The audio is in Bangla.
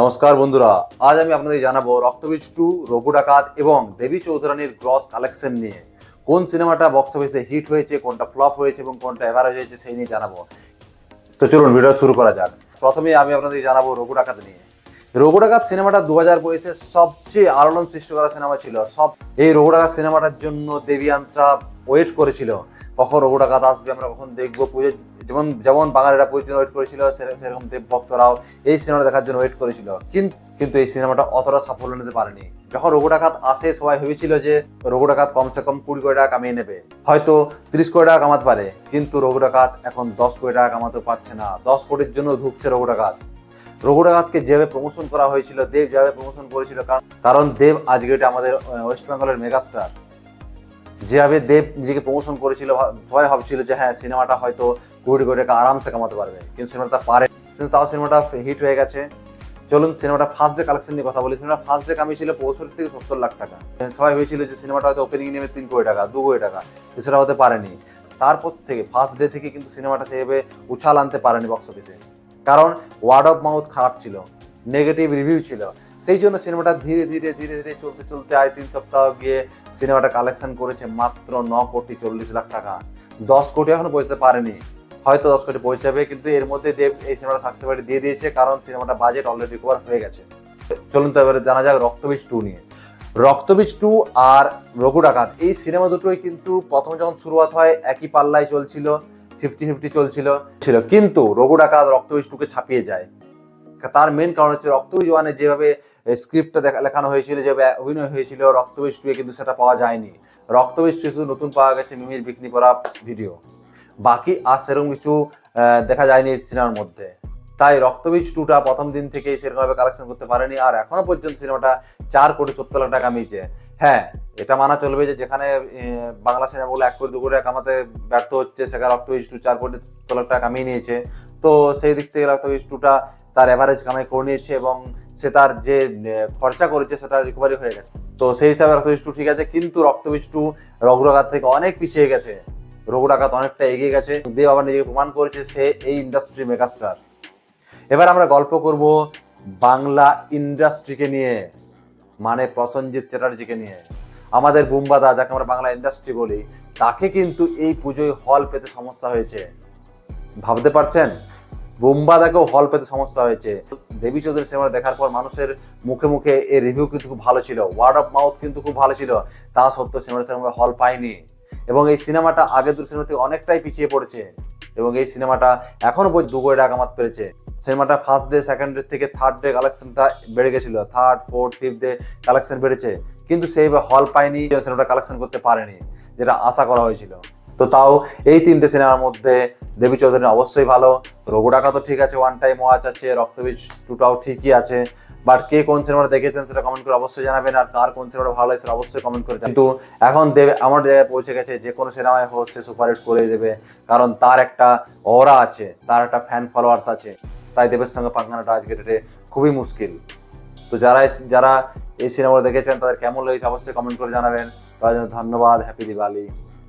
নমস্কার বন্ধুরা, আজ আমি আপনাদের জানাব রক্তবীজ টু, রঘু ডাকাত এবং দেবী চৌধুরানীর গ্রস কালেকশন নিয়ে। কোন সিনেমাটা বক্স অফিসে হিট হয়েছে, কোনটা ফ্লপ হয়েছে এবং কোনটা অ্যাভারেজ হয়েছে সেই নিয়ে জানাব। তো চলুন ভিডিও শুরু করা যাক। প্রথমে আমি আপনাদের জানাব রঘু ডাকাত নিয়ে। রঘু ডাকাত সিনেমাটা দু হাজার বয়সে সবচেয়ে আলোড়ন সৃষ্টি করা সিনেমা ছিল। সব এই রঘু ডাকাত সিনেমাটার জন্য দেবিয়ান্সরা ওয়েট করেছিল। কখন রঘু ডাকাত আসবে আমরা কখন দেখব, পুজো যেমন যেমন বাঙালিরা পুজোর জন্য ওয়েট করেছিল সেরকম দেব ভক্তরাও এই সিনেমাটা দেখার জন্য ওয়েট করেছিল। কিন- কিন্তু এই সিনেমাটা অতটা সাফল্য নিতে পারেনি। যখন রঘু ডাকাত আসে, সবাই ভেবেছিল যে রঘু ডাকাত কমসে কম কুড়ি কোটি টাকা কামিয়ে নেবে। হয়তো তিরিশ কোটি টাকা কামাতে পারে, কিন্তু রঘু ডাকাত এখন দশ কোটি টাকা কামাতে পারছে না। দশ কোটির জন্য ধুকছে রঘু ডাকাত রঘু যেভাবে প্রমোশন করা হয়েছিল, দেব যেভাবে প্রমোশন করেছিল, কারণ কারণ দেব আজকে এটা আমাদের ওয়েস্ট বেঙ্গলের মেগাস্টার যেভাবে দেব নিজেকে প্রমোশন করেছিল সবাই ভাবছিল যে হ্যাঁ সিনেমাটা হয়তো কোটি কোটি টাকা আরামসে কামাতে পারবে, কিন্তু সিনেমাটা পারে কিন্তু তাও সিনেমাটা হিট হয়ে গেছে। চলুন সিনেমাটা ফার্স্ট ডে কালেকশন নিয়ে কথা বলি। সিনেমা ফার্স্ট ডে কামিয়েছিল পঁয়ষট্টি থেকে সত্তর লাখ টাকা। সবাই ভেবেছিল যে সিনেমাটা হয়তো ওপেনিং নেমে তিন কোটি টাকা, দু কোটি টাকা। সেটা হতে পারেনি। তারপর থেকে ফার্স্ট ডে থেকে কিন্তু সিনেমাটা সেভাবে উছাল আনতে পারেনি বক্স অফিসে কারণ ওয়ার্ড অফ মাউথ খারাপ ছিল নেগেটিভ রিভিউ ছিল। সেই জন্য সিনেমাটা ধীরে ধীরে ধীরে ধীরে চলতে চলতে আয় তিন সপ্তাহ গিয়ে সিনেমাটা কালেকশন করেছে মাত্র ন কোটি চল্লিশ লাখ টাকা। দশ কোটি এখনও পৌঁছতে পারেনি। হয়তো দশ কোটি পৌঁছাবে, কিন্তু এর মধ্যে দেব এই সিনেমাটা সাকসেস দিয়ে দিয়েছে, কারণ সিনেমাটা বাজেট অলরেডি রিকভার হয়ে গেছে। চলুন তো এবারে জানা যাক রক্তবীজ টু নিয়ে। রক্তবীজ টু আর রঘু ডাকাত, এই সিনেমা দুটোই কিন্তু প্রথমে যখন শুরুয়াত হয়, একই পাল্লায় চলছিল। ফিফটি ফিফটি চলছিল, ছিল। কিন্তু রঘু ডাকাত রক্তবীজ টুকে ছাপিয়ে যায়। তার মেন কারণ হচ্ছে রক্তবীজ ওয়ানে যেভাবে স্ক্রিপ্টটা দেখা, লেখানো হয়েছিল, যেভাবে অভিনয় হয়েছিল রক্তবীজ টুয়ে কিন্তু সেটা পাওয়া যায়নি। রক্তবীজ টু শুধু নতুন পাওয়া গেছে মিমির বিক্রি করা ভিডিও। বাকি আর সেরকম কিছু দেখা যায়নি সিনেমার মধ্যে। তাই রক্তবীজ টুটা প্রথম দিন থেকেই সেরকমভাবে কালেকশন করতে পারেনি আর এখনও পর্যন্ত সিনেমাটা চার কোটি সত্তর লাখ টাকা কামিয়েছে হ্যাঁ এটা মানা চলবে যে যেখানে বাংলা সিনেমাগুলো এক কোটি, দু কোটি কামাতে ব্যর্থ হচ্ছে, সেখানে রক্তবীজ টু চার কোটি সত্তর লাখ টাকা কামিয়ে নিয়েছে। তো সেই দিক থেকে রক্তবীজ টুটা তার অ্যাভারেজ কামাই করে নিয়েছে এবং সে তার যে খরচা করেছে সেটা রিকভারি হয়ে গেছে। তো সেই হিসাবে রক্তবীজ টু ঠিক আছে, কিন্তু রক্তবীজ টু রঘুরাঘাত থেকে অনেক পিছিয়ে গেছে। রঘু ডাকাত অনেকটা এগিয়ে গেছে। দেব আবার নিজেকে প্রমাণ করেছে সে এই ইন্ডাস্ট্রি মেগাস্টার এবার আমরা গল্প করব বাংলা ইন্ডাস্ট্রিকে নিয়ে মানে প্রসঞ্জিৎ চ্যাটার্জিকে নিয়ে। আমাদের বুম্বাদা যাকে আমরা বাংলা ইন্ডাস্ট্রি বলি, তাকে কিন্তু এই পুজোয় হল পেতে সমস্যা হয়েছে। ভাবতে পারছেন? বুম্বাদাকেও হল পেতে সমস্যা হয়েছে। দেবী চৌধুরী সিনেমা দেখার পর মানুষের মুখে মুখে এই রিভিউ কিন্তু খুব ভালো ছিল। ওয়ার্ড অফ মাউথ কিন্তু খুব ভালো ছিল। তা সত্ত্বেও সিনেমাটা সেরকম হল পায়নি। এবং এই সিনেমাটা আগের দুটো সিনেমা থেকে অনেকটাই পিছিয়ে পড়েছে। এবং এই সিনেমাটা এখনও পর্যন্ত দু কোটি টাকা কামাতে পেরেছে। সিনেমাটা ফার্স্ট ডে সেকেন্ড ডে থেকে থার্ড ডে কালেকশনটা বেড়ে গেছিল। Third fourth fifth day collection বেড়েছে। কিন্তু সেইভাবে হল পায়নি সিনেমাটা কালেকশন করতে পারেনি, যেটা আশা করা হয়েছিল। তো তাও এই তিনটে সিনেমার মধ্যে দেবী চৌধুরী অবশ্যই ভালো। রঘু ডাকা তো ঠিক আছে ওয়ান টাইম ওয়াচ আছে, রক্তবীজ টুটাও ঠিকই আছে। বাট কে কোন সিনেমাটা দেখেছেন সেটা কমেন্ট করে অবশ্যই জানাবেন, আর কার কোন সিনেমাটা ভালো লাগে সেটা অবশ্যই কমেন্ট করে কিন্তু এখন দেবে, আমার জায়গায় পৌঁছে গেছে যে কোনো সিনেমায় হোক, সে সুপারহিট করে দেবে। কারণ তার একটা অরা আছে, তার একটা ফ্যান ফলোয়ার্স আছে। তাই দেবের সঙ্গে পাঙ্গানাটা আজকে ডেটে খুবই মুশকিল। তো যারা যারা এই সিনেমাটা দেখেছেন, তাদের কেমন লেগেছে অবশ্যই কমেন্ট করে জানাবেন। তার জন্য ধন্যবাদ হ্যাপি দিওয়ালি